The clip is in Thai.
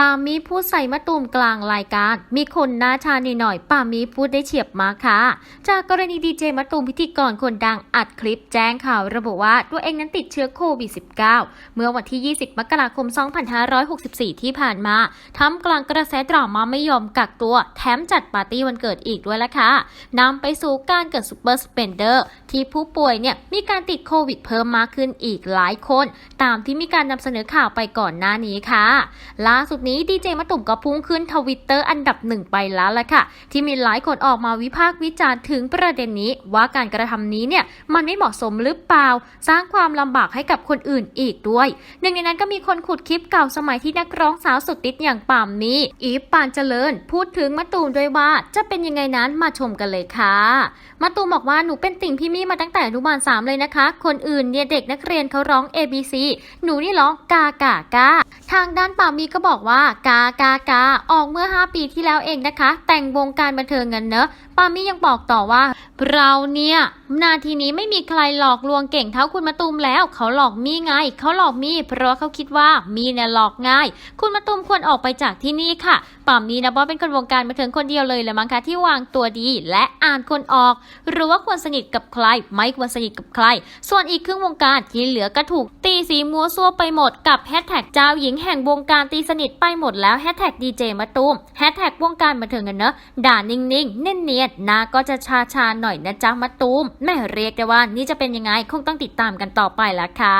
ปามีพูดใส่มะตูมกลางรายการ มีคนหน้าชาหน่อยๆปามีพูดได้เฉียบมากค่ะ จากกรณีดีเจมะตูมพิธีกรคนดังอัดคลิปแจ้งข่าวระบุว่าตัวเองนั้นติดเชื้อโควิด -19 เมื่อวันที่ 20 มกราคม 2564 ที่ผ่านมาทำกลางกระแสดราม่าไม่ยอมกักตัว แถมจัดปาร์ตี้วันเกิดอีกด้วยละค่ะนำไปสู่การเกิดซูเปอร์สเปนเดอร์ที่ผู้ป่วยเนี่ยมีการติดโควิดเพิ่มมากขึ้นอีกหลายคน ตามที่มีการนำเสนอข่าวไปก่อนหน้านี้ค่ะ ล่าสุดนี้ดีเจมะตุ่มก็พุ่งขึ้นทวิตเตอร์อันดับหนึ่งไปแล้วล่ะค่ะ ที่มีหลายคนออกมาวิพากษ์วิจารณ์ถึงประเด็นนี้ ว่าการกระทำนี้เนี่ยมันไม่เหมาะสมหรือเปล่า สร้างความลำบากให้กับคนอื่นอีกด้วย หนึ่งในนั้นก็มีคนขุดคลิปเก่าสมัยที่นักร้องสาวสุดติดอย่างป่ามนี้ อีฟปานเจริญ พูดถึงมะตูมด้วยว่าจะเป็นยังไงนั้นมาชมกันเลยค่ะมะตูมบอกว่าหนูเป็นติ่งพี่มี่มาตั้งแต่อนุบาลสามเลยนะคะ คนอื่นเนี่ยเด็กนักเรียนเขาร้อง A B C หนูนี่ร้องกากากาทางด้านามีก็บอกว่ากากากาออกเมื่อ 5 ปีที่แล้วเองนะคะ แต่งวงการบันเทิงกันเนอะปามียังบอกต่อว่า เราเนี่ยนาทีนี้ไม่มีใครหลอกลวงเก่งเท่าคุณมาตุมแล้ว เขาหลอกมีไง เขาหลอกมีเพราะเขาคิดว่ามีเนี่ยหลอกง่าย คุณมาตุมควรออกไปจากที่นี่ค่ะ ป่ามีนะบอสเป็นคนวงการบันเทิงคนเดียวเลยแหละมั้งคะที่วางตัวดีและอ่านคนออก หรือว่าควรสนิทกับใคร ไม่ควรสนิทกับใคร ส่วนอีกครึ่งวงการที่เหลือก็ถูกตีสีมัวซัวไปหมดกับแฮชแท็กเจ้าหญิงแห่งวงการตีสนิทไปหมดแล้วแฮชแท็กดีเจมาตูมแฮชแท็กวงการบันเทิงกันเนอะด่านิ่งๆเนียนๆน้าก็จะชาชาหน่อยนะจ๊ะมาตูมแม่เรียกได้ว่านี่จะเป็นยังไงคงต้องติดตามกันต่อไปละค่ะ